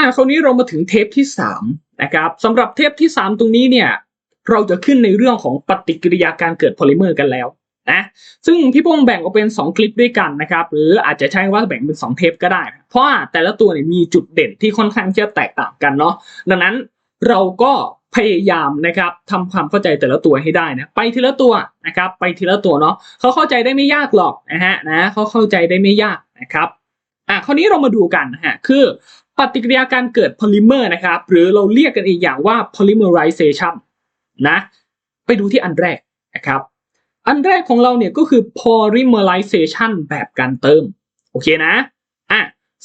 อ่าคราวนี้เรามาถึงเทปที่สามนะครับสำหรับเทปที่สามตรงนี้เนี่ย เราจะขึ้นในเรื่องของปฏิกิริยาการเกิดโพลิเมอร์กันแล้วนะซึ่งพี่โป้งแบ่งออกเป็น 2 คลิปด้วยกันนะครับ หรืออาจจะใช้ว่าแบ่งเป็น 2 เทปก็ได้ เพราะแต่ละตัวเนี่ยมีจุดเด่นที่ค่อนข้างจะแตกต่างกันเนาะดังนั้นเราก็พยายามนะครับทำความเข้าใจแต่ละตัวให้ได้นะไปทีละตัวนะครับไปทีละตัวเนาะเขาเข้าใจได้ไม่ยากหรอกนะฮะนะเขาเข้าใจได้ไม่ยากนะครับอะคราวนี้เรามาดูกันนะฮะคือ ปฏิกิริยาการเกิดโพลิเมอร์นะครับหรือเราเรียกกันอีกอย่างว่า polymerization นะไปดูที่อันแรกนะครับอันแรกของเราเนี่ยก็คือ polymerization แบบการเติมโอเคนะอะ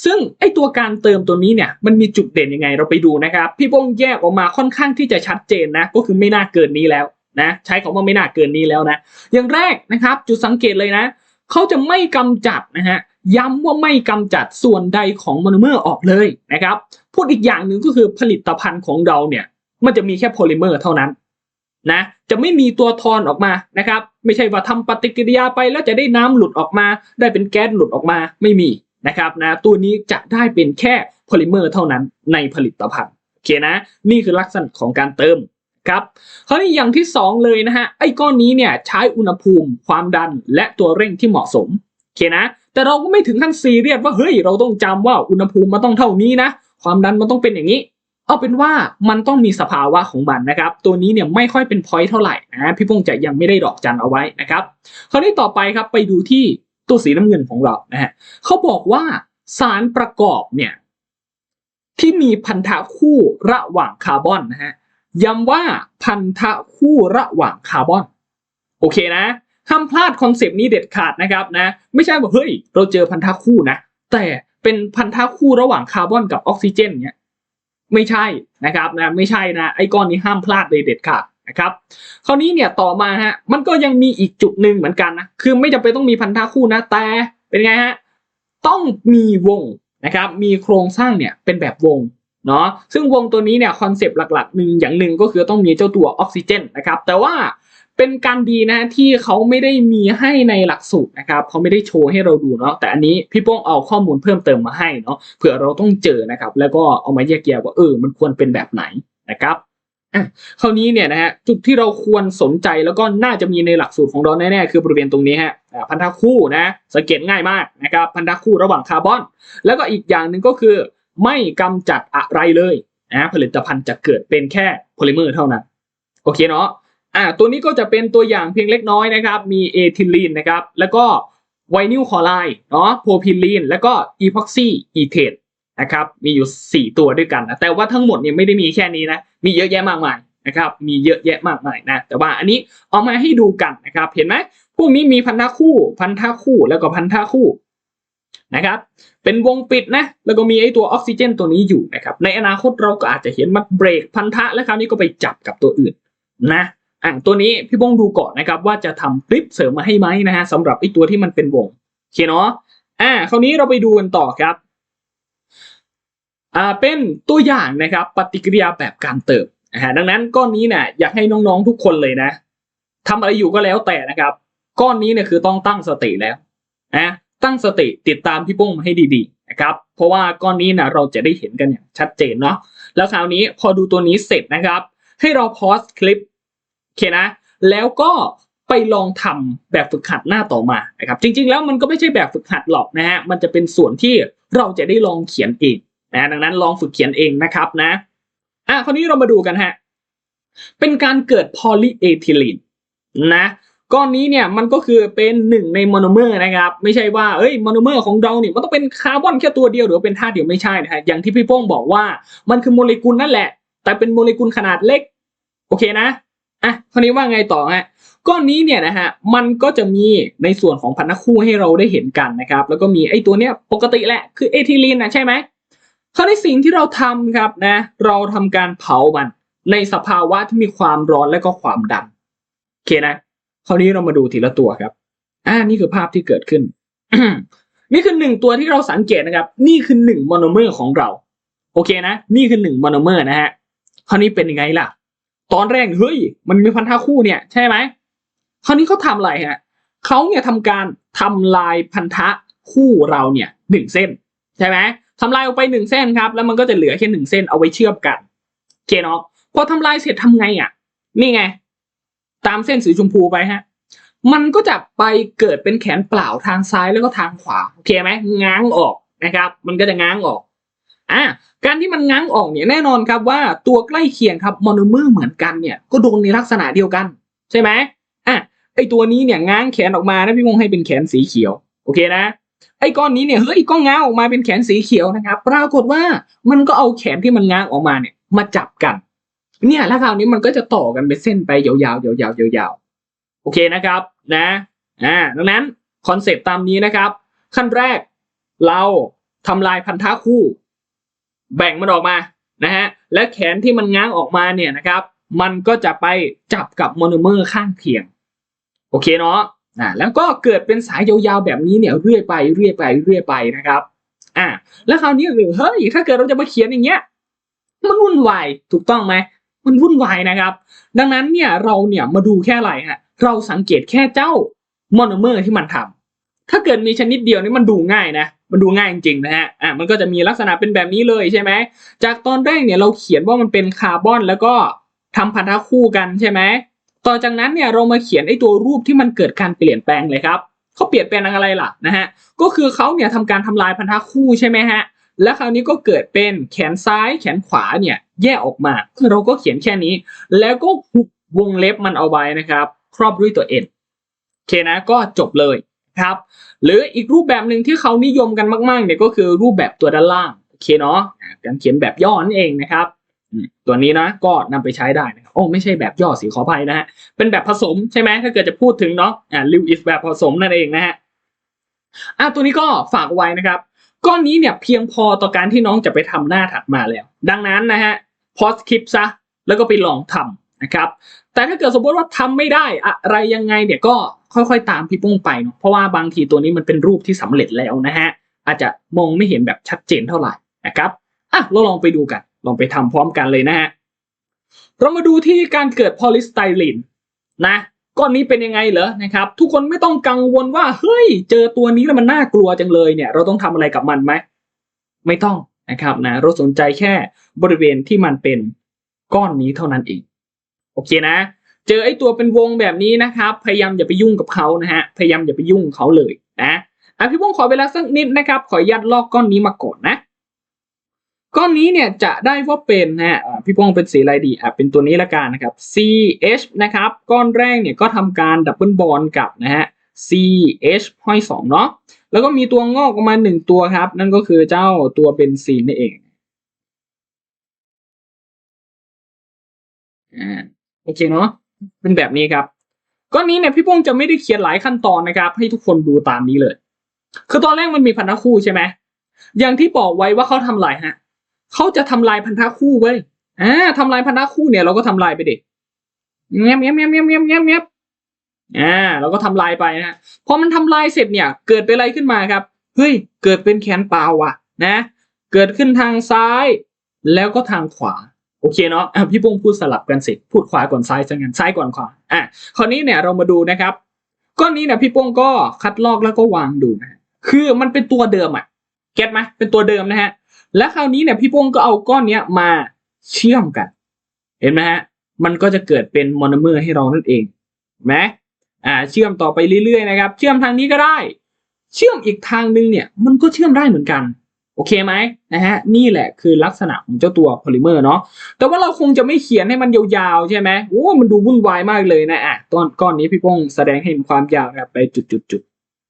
ซึ่งไอตัวการเติมตัวนี้เนี่ยมันมีจุดเด่นยังไงเราไปดูนะครับ พี่โป้งแยกออกมาค่อนข้างที่จะชัดเจนนะก็คือไม่น่าเกินนี้แล้วนะใช้คำว่าไม่น่าเกินนี้แล้วนะ อย่างแรกนะครับ จุดสังเกตเลยนะเขาจะไม่กำจัดนะฮะ ย้ำว่าไม่กำจัดส่วนใดของโมโนเมอร์ออกเลยนะครับพูดอีกอย่างหนึ่งก็คือผลิตภัณฑ์ของเราเนี่ยมันจะมีแค่โพลิเมอร์เท่านั้นนะจะไม่มีตัวทอนออกมานะครับ ไม่ใช่ว่าทำปฏิกิริยาไปแล้วจะได้น้ำหลุดออกมา ได้เป็นแก๊สหลุดออกมาไม่มีนะครับนะตัวนี้จะได้เป็นแค่โพลิเมอร์เท่านั้นในผลิตภัณฑ์โอเคนะ นี่คือลักษณะของการเติมครับคราวนี้อย่างที่สองเลยนะฮะไอ้ก้อนนี้เนี่ยใช้อุณหภูมิความดันและตัวเร่งที่เหมาะสมโอเคนะ แต่เราก็ไม่ถึงขั้นซีเรียสว่าเฮ้ยเราต้องจำว่าอุณหภูมิมันต้องเท่านี้นะความดันมันต้องเป็นอย่างนี้ เอาเป็นว่ามันต้องมีสภาวะของมันนะครับ ตัวนี้เนี่ยไม่ค่อยเป็นพอยต์เท่าไหร่นะพี่พงษ์จะยังไม่ได้ดอกจันเอาไว้นะครับคราวนี้ต่อไปครับไปดูที่ตัวสีน้ำเงินของเรานะฮะเขาบอกว่าสารประกอบเนี่ยที่มีพันธะคู่ระหว่างคาร์บอนนะฮะย้ำว่าพันธะคู่ระหว่างคาร์บอน โอเคนะ ห้ามพลาดคอนเซปต์นี้เด็ดขาดนะครับนะไม่ใช่ว่าเฮ้ย เราเจอพันธะคู่นะ แต่เป็นพันธะคู่ระหว่างคาร์บอนกับออกซิเจนเนี่ยไม่ใช่นะครับนะไม่ใช่นะไอ้ก้อนนี้ห้ามพลาดเลยเด็ดขาดนะครับคราวนี้เนี่ยต่อมาฮะมันก็ยังมีอีกจุดหนึ่งเหมือนกันนะคือไม่จำเป็นต้องมีพันธะคู่นะแต่เป็นไงฮะต้องมีวงนะครับมีโครงสร้างเนี่ยเป็นแบบวงเนาะซึ่งวงตัวนี้เนี่ยคอนเซปต์หลักๆหนึ่งอย่างหนึ่งก็คือต้องมีเจ้าตัวออกซิเจนนะครับแต่ว่า เป็นการดีนะที่เขาไม่ได้มีให้ในหลักสูตรนะครับเขาไม่ได้โชว์ให้เราดูเนาะแต่อันนี้พี่โป้งเอาข้อมูลเพิ่มเติมมาให้เนาะเผื่อเราต้องเจอนะครับ แล้วก็เอามาแยกแยะว่าเออมันควรเป็นแบบไหนนะครับอะคราวนี้เนี่ยนะฮะจุดที่เราควรสนใจแล้วก็น่าจะมีในหลักสูตรของเราแน่ๆคือบริเวณตรงนี้ฮะพันธะคู่นะสังเกตง่ายมากนะครับพันธะคู่ระหว่างคาร์บอน แล้วก็อีกอย่างหนึ่งก็คือ ไม่กำจัดอะไรเลยนะผลิตภัณฑ์จะเกิดเป็นแค่โพลิเมอร์เท่านั้นโอเคเนาะ อ่าตัวนี้ก็จะเป็นตัวอย่างเพียงเล็กน้อยนะครับ มีเอทิลีนนะครับ แล้วก็ไวนิลคลอไรด์เนาะโพพิลีน แล้วก็อีพ็อกซี่อีเทนนะครับ มีอยู่ 4 ตัวด้วยกันนะแต่ว่าทั้งหมดเนี่ยไม่ได้มีแค่นี้นะ มีเยอะแยะมากมายนะครับ มีเยอะแยะมากมายนะ แต่ว่าอันนี้เอามาให้ดูกันนะครับ เห็นไหมพวกนี้มีพันธะคู่ พันธะคู่แล้วก็พันธะคู่นะครับ เป็นวงปิดนะ แล้วก็มีไอตัวออกซิเจนตัวนี้อยู่นะครับ ในอนาคตเราก็อาจจะเห็นมันเบรกพันธะแล้วคราวนี้ก็ไปจับกับตัวอื่นนะ อะตัวนี้พี่บงดูก่อนนะครับว่าจะทำคลิปเสริมมาให้ไหมนะฮะสำหรับไอตัวที่มันเป็นวงโอเคเนาะอ่าคราวนี้เราไปดูกันต่อครับอ่าเป็นตัวอย่างนะครับปฏิกิริยาแบบการเติมนะฮะดังนั้นก้อนนี้เนี่ยอยากให้น้องๆทุกคนเลยนะทำอะไรอยู่ก็แล้วแต่นะครับ ก้อนนี้เนี่ยคือต้องตั้งสติแล้วนะตั้งสติติดตามพี่ป้งให้ดีๆนะครับเพราะว่าก้อนนี้นะเราจะได้เห็นกันอย่างชัดเจนเนาะแล้วคราวนี้พอดูตัวนี้เสร็จนะครับ ให้เราพอสคลิป เคนะ แล้วก็ไปลองทำแบบฝึกหัดหน้าต่อมานะครับ จริง ๆ แล้วมันก็ไม่ใช่แบบฝึกหัดหรอกนะฮะ มันจะเป็นส่วนที่เราจะได้ลองเขียนเองนะดังนั้นลองฝึกเขียนเองนะครับนะ อะคราวนี้เรามาดูกันฮะ เป็นการเกิดพอลีเอทิลีนนะก้อนนี้เนี่ยมันก็คือเป็นหนึ่งในโมโนเมอร์นะครับ ไม่ใช่ว่าเอ้ยโมโนเมอร์ของเราเนี่ยมันต้องเป็นคาร์บอนแค่ตัวเดียวหรือเป็นธาตุเดียวไม่ใช่นะฮะอย่างที่พี่โป้งบอกว่ามันคือโมเลกุลนั่นแหละ แต่เป็นโมเลกุลขนาดเล็ก โอเคนะ อะคราวนี้ว่าไงต่อฮะก้อนนี้เนี่ยนะฮะมันก็จะมีในส่วนของพันธะคู่ให้เราได้เห็นกันนะครับ แล้วก็มีไอ้ตัวเนี้ยปกติแหละคือเอทิลีนนะใช่ไหมคราวนี้สิ่งที่เราทำครับนะ เราทำการเผามันในสภาวะที่มีความร้อนและก็ความดันโอเคนะคราวนี้เรามาดูทีละตัวครับ อ่านี่คือภาพที่เกิดขึ้น นี่คือหนึ่งตัวที่เราสังเกตนะครับ นี่คือหนึ่งโมโนเมอร์ของเรา โอเคนะ นี่คือหนึ่งโมโนเมอร์นะฮะคราวนี้เป็นยังไงล่ะ ตอนแรกเฮ้ย มันมีพันธะคู่เนี่ยใช่ไหมคราวนี้เขาทำอะไรฮะเขาเนี่ยทำการทำลายพันธะคู่เราเนี่ยหนึ่งเส้นใช่ไหมทำลายออกไปหนึ่งเส้นครับ แล้วมันก็จะเหลือแค่หนึ่งเส้นเอาไว้เชื่อมกันโอเคเนาะพอทำลายเสร็จทำไงอะ นี่ไง ตามเส้นสีชมพูไปฮะ มันก็จะไปเกิดเป็นแขนเปล่าทางซ้ายแล้วก็ทางขวาโอเคไหมง้างออกนะครับ มันก็จะง้างออก อะการที่มันง้างออกเนี่ยแน่นอนครับว่าตัวใกล้เคียงครับมอนเมอร์เหมือนกันเนี่ยก็โดนในลักษณะเดียวกัน ใช่ไหมอะไอตัวนี้เนี่ยง้างแขนออกมานะพี่มงให้เป็นแขนสีเขียวโอเคนะไอ้ก้อนนี้เนี่ยเฮ้ยก็ง้างออกมาเป็นแขนสีเขียวนะครับ ปรากฏว่ามันก็เอาแขนที่มันง้างออกมาเนี่ยมาจับกัน เนี่ยแล้วคราวนี้มันก็จะต่อกันเป็นเส้นไปยาวๆยาวๆยาวๆโอเคนะครับนะอ่าดังนั้นคอนเซปต์ตามนี้นะครับ ขั้นแรกเราทำลายพันธะคู่ แบ่งมันออกมานะฮะและแขนที่มันง้างออกมาเนี่ยนะครับ มันก็จะไปจับกับโมโนเมอร์ข้างเคียง โอเคเนาะอ่าแล้วก็เกิดเป็นสายยาวๆแบบนี้เนี่ยเรื่อยไปเรื่อยไปเรื่อยไปนะครับอ่าแล้วคราวนี้คือเฮ้ยถ้าเกิดเราจะมาเขียนอย่างเงี้ยมันวุ่นวายถูกต้องไหมมันวุ่นวายนะครับ ดังนั้นเนี่ยเราเนี่ยมาดูแค่อะไรฮะเราสังเกตแค่เจ้าโมอนเมอร์ที่มันทำถ้าเกิดมีชนิดเดียวนี่มันดูง่ายนะมันดูง่ายจริงๆนะฮะ อ่ามันก็จะมีลักษณะเป็นแบบนี้เลยใช่ไหม จากตอนแรกเนี่ยเราเขียนว่ามันเป็นคาร์บอนแล้วก็ทำพันธะคู่กันใช่ไหม ต่อจากนั้นเนี่ยเรามาเขียนไอ้ตัวรูปที่มันเกิดการเปลี่ยนแปลงเลยครับเขาเปลี่ยนแปลงอะไรล่ะนะฮะ ก็คือเขาเนี่ยทำการทำลายพันธะคู่ใช่ไหมฮะ และคราวนี้ก็เกิดเป็นแขนซ้ายแขนขวาเนี่ยแยกออกมา เราก็เขียนแค่นี้ แล้วก็หุบวงเล็บมันเอาไว้นะครับ ครอบด้วยตัว n โอเคนะ ก็จบเลย ครับหรืออีกรูปแบบหนึ่งที่เขานิยมกันมากๆเนี่ยก็คือรูปแบบตัวด้านล่างโอเคเนาะการเขียนแบบย่อนั่นเองนะครับตัวนี้นะก็นำไปใช้ได้นะครับโอ้ไม่ใช่แบบย่อสีขออภัยนะฮะเป็นแบบผสมใช่ไหมถ้าเกิดจะพูดถึงเนาะอ่าลิวอิสแบบผสมนั่นเองนะฮะอะตัวนี้ก็ฝากไว้นะครับ ก้อนนี้เนี่ยเพียงพอต่อการที่น้องจะไปทำหน้าถัดมาแล้ว ดังนั้นนะฮะพอสคลิปซะแล้วก็ไปลองทำนะครับ แต่ถ้าเกิดสมมติว่าทำไม่ได้อะไรยังไงเนี่ยก็ ค่อยๆ ตามพี่ปุ้งไปเนาะเพราะว่าบางทีตัวนี้มันเป็นรูปที่สำเร็จแล้วนะฮะอาจจะมองไม่เห็นแบบชัดเจนเท่าไหร่นะครับอะเราลองไปดูกัน ลองไปทำพร้อมกันเลยนะฮะเรามาดูที่การเกิดพอลิสไตรีนนะก้อนนี้เป็นยังไงเหรอนะครับ ทุกคนไม่ต้องกังวลว่าเฮ้ย เจอตัวนี้แล้วมันน่ากลัวจังเลยเนี่ย เราต้องทำอะไรกับมันไหมไม่ต้องนะครับนะเราสนใจแค่บริเวณที่มันเป็นก้อนนี้เท่านั้นเอง โอเคนะ เจอไอ้ตัวเป็นวงแบบนี้นะครับ พยายามอย่าไปยุ่งกับเขานะฮะ พยายามอย่าไปยุ่งเขาเลยนะอะพี่พงขอเวลาสักนิดนะครับ ขออนุญาตลอกก้อนนี้มาก่อนนะ ก้อนนี้เนี่ยจะได้ว่าเป็นนะฮะพี่พงเป็นสีอะไรดีอะเป็นตัวนี้ละกันนะครับ CH นะครับ ก้อนแรกเนี่ยก็ทำการดับเบิลบอลกับนะฮะ CH ห้อยสองเนาะ แล้วก็มีตัวงอกออกมาหนึ่งตัวครับ นั่นก็คือเจ้าตัวเบนซีนนั่นเองอ่าโอเคเนาะ เป็นแบบนี้ครับก้อนนี้เนี่ยพี่พงจะไม่ได้เขียนหลายขั้นตอนนะครับ ให้ทุกคนดูตามนี้เลย คือตอนแรกมันมีพันธะคู่ใช่ไหมอย่างที่บอกไว้ว่าเขาทำลายฮะเขาจะทำลายพันธะคู่ไว้ยอ่าทำลายพันธะคู่เนี่ยเราก็ทำลายไปดิเงียบเงียบเงียบเงียบเงียบเงียบเงียบอ่าเราก็ทำลายไปนะฮะพอมันทำลายเสร็จเนี่ย เกิดเป็นอะไรขึ้นมาครับเฮ้ยเกิดเป็นแขนเปล่าว่ะ นะ เกิดขึ้นทางซ้าย แล้วก็ทางขวา โอเคเนาะะพี่พงษ์พูดสลับกันสิ พูดขวาก่อนซ้ายซะงั้นซ้ายก่อนขวาอะคราวนี้เนี่ยเรามาดูนะครับ ก้อนนี้เนี่ยพี่โป้งก็คัดลอกแล้วก็วางดูนะคือมันเป็นตัวเดิมอะเก็ตไหมเป็นตัวเดิมนะฮะ และคราวนี้เนี่ยพี่โป้งก็เอาก้อนเนี้ยมาเชื่อมกัน เห็นไหมฮะ มันก็จะเกิดเป็นมอนเมอร์ให้เรานั่นเองไหมอ่า เชื่อมต่อไปเรื่อยๆนะครับ เชื่อมทางนี้ก็ได้ เชื่อมอีกทางนึงเนี่ย มันก็เชื่อมได้เหมือนกัน โอเคไหมนะฮะนี่แหละคือลักษณะของเจ้าตัวโพลิเมอร์เนาะแต่ว่าเราคงจะไม่เขียนให้มันยาวๆใช่ไหมโอ้มันดูวุ่นวายมากเลยนะอะตอนก้อนนี้พี่โป้งแสดงให้เห็นความยาวนะครับไปจุด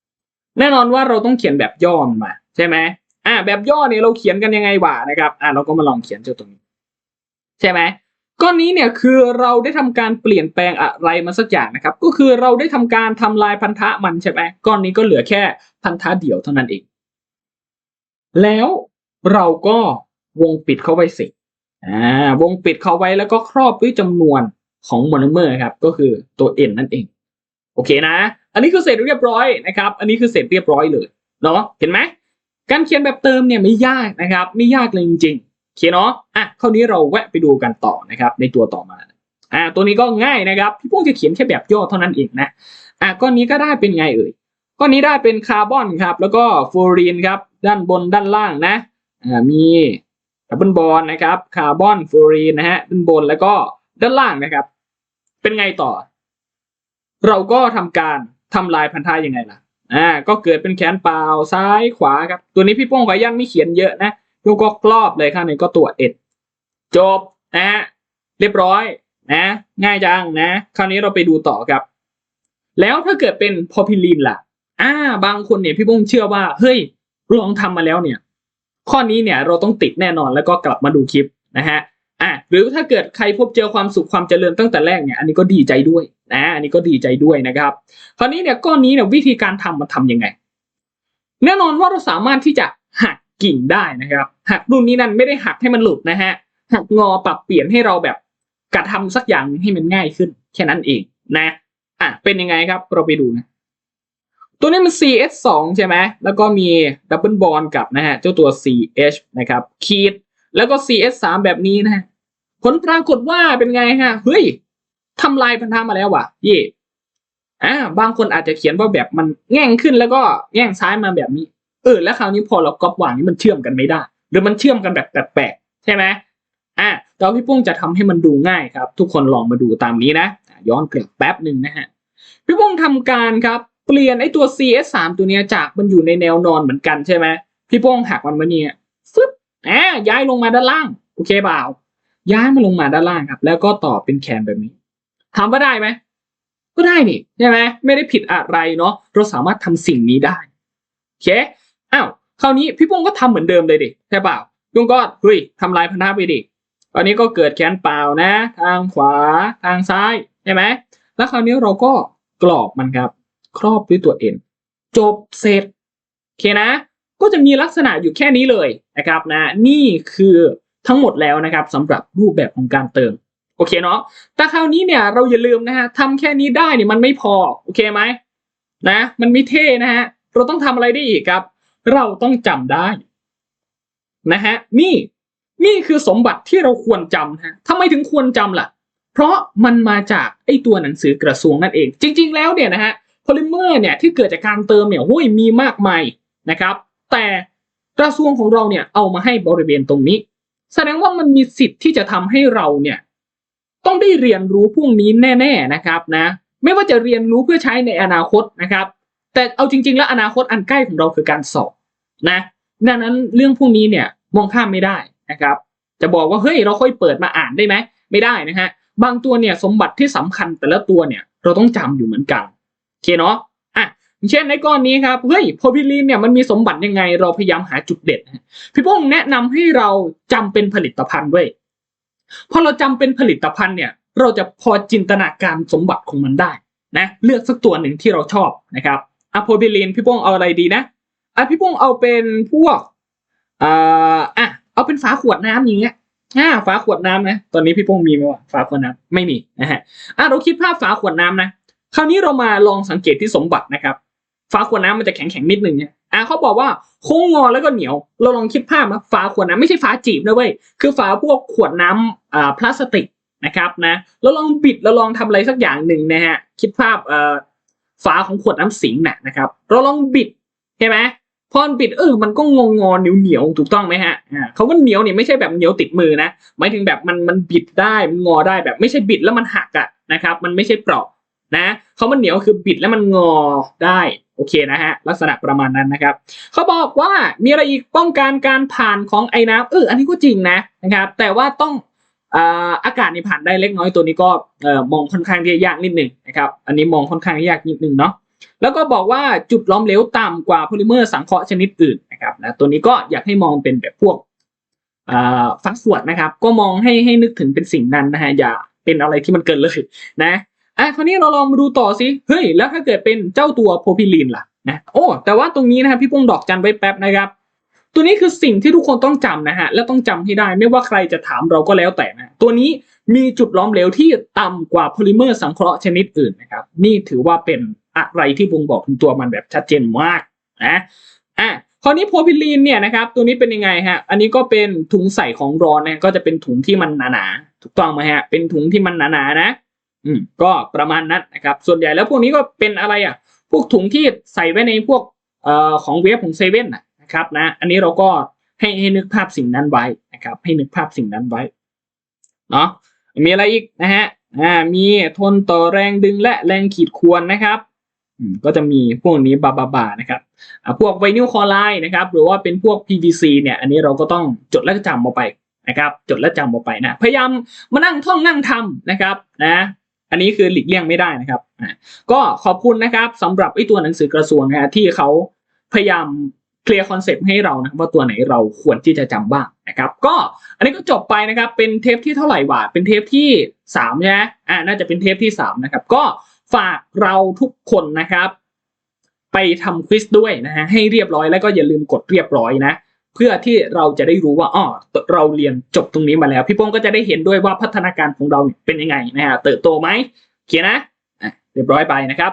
ๆแน่นอนว่าเราต้องเขียนแบบย่อมมาใช่ไหมอะแบบย่อเนี่ยเราเขียนกันยังไงวะนะครับอะเราก็มาลองเขียนเจ้าตรงนี้ ใช่ไหมก้อนนี้เนี่ยคือเราได้ทำการเปลี่ยนแปลงอะไรมาสักอย่างนะครับ ก็คือเราได้ทำการทำลายพันธะมันใช่ไหมก้อนนี้ก็เหลือแค่พันธะเดี่ยวเท่านั้นเอง แล้วเราก็วงปิดเข้าไว้สิอ่าวงปิดเขาไว้แล้วก็ครอบด้วยจำนวนของโมโนเมอร์ครับ ก็คือตัว n นั่นเอง โอเคนะ อันนี้คือเสร็จเรียบร้อยนะครับ อันนี้คือเสร็จเรียบร้อยเลยเนาะเห็นไหมการเขียนแบบเติมเนี่ยไม่ยากนะครับ ไม่ยากเลยจริงๆโอเคเนาะอะคราวนี้เราแวะไปดูกันต่อนะครับ ในตัวต่อมาอ่าตัวนี้ก็ง่ายนะครับ พี่พวกจะเขียนแค่แบบย่อเท่านั้นเองนะอะก้อนนี้ก็ได้เป็นไงเอ่ย ก้อนนี้ได้เป็นคาร์บอนครับ แล้วก็ฟลูออรีนครับ ด้านบนด้านล่างนะอ่ามีดับเบิลบอลนะครับคาร์บอนฟลูอรีนนะฮะด้านบนแล้วก็ด้านล่างนะครับ เป็นไงต่อ เราก็ทำการทำลายพันธะยังไงล่ะอ่าก็เกิดเป็นแขนเปล่าซ้ายขวาครับ ตัวนี้พี่โป้งขอยันไม่เขียนเยอะนะโยกก็กรอบเลยข้างในก็ตัวเอ็ดจบนะฮะเรียบร้อยนะ ง่ายจังนะ คราวนี้เราไปดูต่อครับ แล้วถ้าเกิดเป็นพอพิลีนล่ะ อ่า บางคนเนี่ยพี่โป้งเชื่อว่า เฮ้ย ลองทำมาแล้วเนี่ย ข้อนี้เนี่ยเราต้องติดแน่นอนแล้วก็กลับมาดูคลิปนะฮะ อะหรือถ้าเกิดใครพบเจอความสุขความเจริญตั้งแต่แรกเนี่ย อันนี้ก็ดีใจด้วยนะ อันนี้ก็ดีใจด้วยนะครับ คราวนี้เนี่ยก้อนนี้เนี่ยวิธีการทำมันทำยังไง แน่นอนว่าเราสามารถที่จะหักกิ่งได้นะครับ หักรุ่นนี้นั่นไม่ได้หักให้มันหลุดนะฮะ หักงอปรับเปลี่ยนให้เราแบบกระทำสักอย่างให้มันง่ายขึ้น แค่นั้นเองนะ อะเป็นยังไงครับ เราไปดูนะ ตัวนี้มัน CS 2ใช่ไหม แล้วก็มีดับเบิลบอลกับนะฮะ เจ้าตัว CH นะครับ ขีด แล้วก็ CS 3แบบนี้นะฮะ ผลปรากฏว่าเป็นไงฮะ เฮ้ยทำลายพันธะมาแล้วว่ะ เย่อ่า บางคนอาจจะเขียนว่าแบบมันแง่งขึ้นแล้วก็แง่งซ้ายมาแบบนี้ เออ แล้วคราวนี้พอเราก๊อปวางนี่มันเชื่อมกันไม่ได้ หรือมันเชื่อมกันแบบแปลกๆ ใช่ไหมอ่าแต่ว่าพี่ปุ้งจะทำให้มันดูง่ายครับ ทุกคนลองมาดูตามนี้นะอะย้อนกลับแป๊บหนึ่งนะฮะ พี่ปุ้งทำการครับ เปลี่ยนไอ้ตัว CS 3ตัวเนี้ยจากมันอยู่ในแนวนอนเหมือนกันใช่ไหมพี่ปุ้งหักมันมาเนี่ยฟึบอ่าย้ายลงมาด้านล่าง โอเคเปล่า ย้ายมาลงมาด้านล่างครับ แล้วก็ต่อเป็นแขนแบบนี้ถามว่าได้ไหมก็ได้นี่ใช่ไหมไม่ได้ผิดอะไรเนาะเราสามารถทำสิ่งนี้ได้โอเคอ้าวคราวนี้พี่ปุ้งก็ทำเหมือนเดิมเลยดิใช่เปล่าลุงก็เฮ้ยทำลายพันธะไปดิตอนนี้ก็เกิดแขนเปล่านะ ทางขวาทางซ้ายใช่ไหมแล้วคราวนี้เราก็กรอบมันครับ ครอบด้วยตัวเอ็นจบเสร็จโอเคนะ ก็จะมีลักษณะอยู่แค่นี้เลยนะครับนะนี่คือทั้งหมดแล้วนะครับสำหรับรูปแบบของการเติมโอเคเนาะแต่คราวนี้เนี่ยเราอย่าลืมนะฮะทำแค่นี้ได้เนี่ยมันไม่พอโอเคไหมนะมันไม่เท่นะฮะเราต้องทำอะไรได้อีกครับ เราต้องจำได้นะฮะนี่นี่คือสมบัติที่เราควรจำฮะทำไมถึงควรจำล่ะ เพราะมันมาจากไอตัวหนังสือกระทรวงนั่นเอง จริง ๆ แล้วเนี่ยนะฮะ โพลิเมอร์เนี่ยที่เกิดจากการเติมเนี่ยโอ้ยมีมากมายนะครับ แต่กระทรวงของเราเนี่ยเอามาให้บริเวณตรงนี้ แสดงว่ามันมีสิทธิ์ที่จะทำให้เราเนี่ยต้องได้เรียนรู้พวกนี้แน่ ๆนะครับนะไม่ว่าจะเรียนรู้เพื่อใช้ในอนาคตนะครับ แต่เอาจริง ๆ แล้วอนาคตอันใกล้ของเราคือการสอบนะดังนั้นเรื่องพวกนี้เนี่ยมองข้ามไม่ได้นะครับ จะบอกว่าเฮ้ยเราค่อยเปิดมาอ่านได้ไหมไม่ได้นะฮะบางตัวเนี่ยสมบัติที่สำคัญแต่ละตัวเนี่ยเราต้องจำอยู่เหมือนกัน เคเนาะอะเช่นในก้อนนี้ครับเฮ้ยโพพิลีนเนี่ยมันมีสมบัติยังไงเราพยายามหาจุดเด่นพี่โป้งแนะนำให้เราจำเป็นผลิตภัณฑ์ด้วยพอเราจำเป็นผลิตภัณฑ์เนี่ย เราจะพอจินตนาการสมบัติของมันได้นะเลือกสักตัวหนึ่งที่เราชอบนะครับอะโพพิลีนพี่โป้งเอาอะไรดีนะอะพี่โป้งเอาเป็นพวกอ่าอะเอาเป็นฝาขวดน้ำอย่างเงี้ยอ่าฝาขวดน้ำนะ ตอนนี้พี่โป้งมีไหมวะฝาขวดน้ำไม่มีนะฮะอะเราคิดภาพฝาขวดน้ำนะ คราวนี้เรามาลองสังเกตที่สมบัตินะครับฝาขวดน้ำมันจะแข็งแข็งๆนิดนึงเนี่ยอะเขาบอกว่าโค้งงอแล้วก็เหนียว เราลองคิดภาพนะฝาขวดน้ำไม่ใช่ฝาจีบนะเว้ยคือฝาพวกขวดน้ำอ่าพลาสติกนะครับนะเราลองบิดเราลองทำอะไรสักอย่างหนึ่งนะฮะคิดภาพเอ่อฝาของขวดน้ำสิงห์นะนะครับ เราลองบิดใช่ไหมพอบิดเออมันก็งงอเหนียวเหนียวๆถูกต้องไหมฮะอ่าเขาว่าเหนียวเนี่ยไม่ใช่แบบเหนียวติดมือนะหมายถึงแบบมันมันบิดได้มันงอได้แบบไม่ใช่บิดแล้วมันหักอะนะครับ มันไม่ใช่เปราะ นะเขามันเหนียวคือบิดแล้วมันงอได้โอเคนะฮะลักษณะประมาณนั้นนะครับเขาบอกว่ามีอะไรอีกป้องกันการผ่านของไอ้น้ำเอออันนี้ก็จริงนะนะครับแต่ว่าต้องอากาศนี่ผ่านได้เล็กน้อยตัวนี้ก็มองค่อนข้างที่จะยากนิดหนึ่งนะครับอันนี้มองค่อนข้างยากนิดหนึ่งเนาะแล้วก็บอกว่าจุดล้อมเหลวต่ำกว่าโพลิเมอร์สังเคราะห์ชนิดอื่นนะครับนะตัวนี้ก็อยากให้มองเป็นแบบพวกฟักสวดนะครับ ก็มองให้ให้นึกถึงเป็นสิ่งนั้นนะฮะอย่าเป็นอะไรที่มันเกินเลยนะ อะคราวนี้เราลองมาดูต่อสิเฮ้ยแล้วถ้าเกิดเป็นเจ้าตัวโพพิลีนล่ะนะโอ้แต่ว่าตรงนี้นะครับพี่ปุ้งดอกจันไว้แป๊บนะครับ ตัวนี้คือสิ่งที่ทุกคนต้องจำนะฮะและต้องจำให้ได้ไม่ว่าใครจะถามเราก็แล้วแต่นะตัวนี้มีจุดล้อมเหลวที่ต่ำกว่าโพลิเมอร์สังเคราะห์ชนิดอื่นนะครับนี่ถือว่าเป็นอะไรที่บ่งบอกถึงตัวมันแบบชัดเจนมากนะอะคราวนี้โพพิลีนเนี่ยนะครับตัวนี้เป็นยังไงฮะอันนี้ก็เป็นถุงใส่ของร้อนนะก็จะเป็นถุงที่มันหนาๆถูกต้องไหมฮะเป็นถุงที่มันหนาๆนะ อืมก็ประมาณนั้นนะครับ ส่วนใหญ่แล้วพวกนี้ก็เป็นอะไรอะ พวกถุงที่ใส่ไว้ในพวกเอ่อของเวฟของเซเว่นนะครับนะ อันนี้เราก็ให้ให้นึกภาพสิ่งนั้นไว้นะครับ ให้นึกภาพสิ่งนั้นไว้เนาะมีอะไรอีกนะฮะอ่ามีทนต่อแรงดึงและแรงขีดข่วนนะครับอืมก็จะมีพวกนี้บาบาบานะครับอ่าพวกไวนิลคอไรด์นะครับ หรือว่าเป็นพวก PVC เนี่ย อันนี้เราก็ต้องจดและจำเอาไปนะครับ จดและจำเอาไปนะ พยายามมานั่งท่องนั่งทำนะครับ นะ อันนี้คือหลีกเลี่ยงไม่ได้นะครับก็ขอบคุณนะครับสำหรับไอ้ตัวหนังสือกระทรวงนะที่เขาพยายามเคลียร์คอนเซปต์ให้เรานะว่าตัวไหนเราควรที่จะจำบ้างนะครับ ก็อันนี้ก็จบไปนะครับ เป็นเทปที่เท่าไหร่วะเป็นเทปที่สามใช่ไหมอ่าน่าจะเป็นเทปที่สามนะครับ ก็ฝากเราทุกคนนะครับ ไปทำควิสด้วยนะฮะให้เรียบร้อยแล้วก็อย่าลืมกดเรียบร้อยนะ เพื่อที่เราจะได้รู้ว่าอ๋อเราเรียนจบตรงนี้มาแล้ว พี่โป้งก็จะได้เห็นด้วยว่าพัฒนาการของเราเป็นยังไงนะฮะเติบโตไหมเขียนนะเรียบร้อยไปนะครับ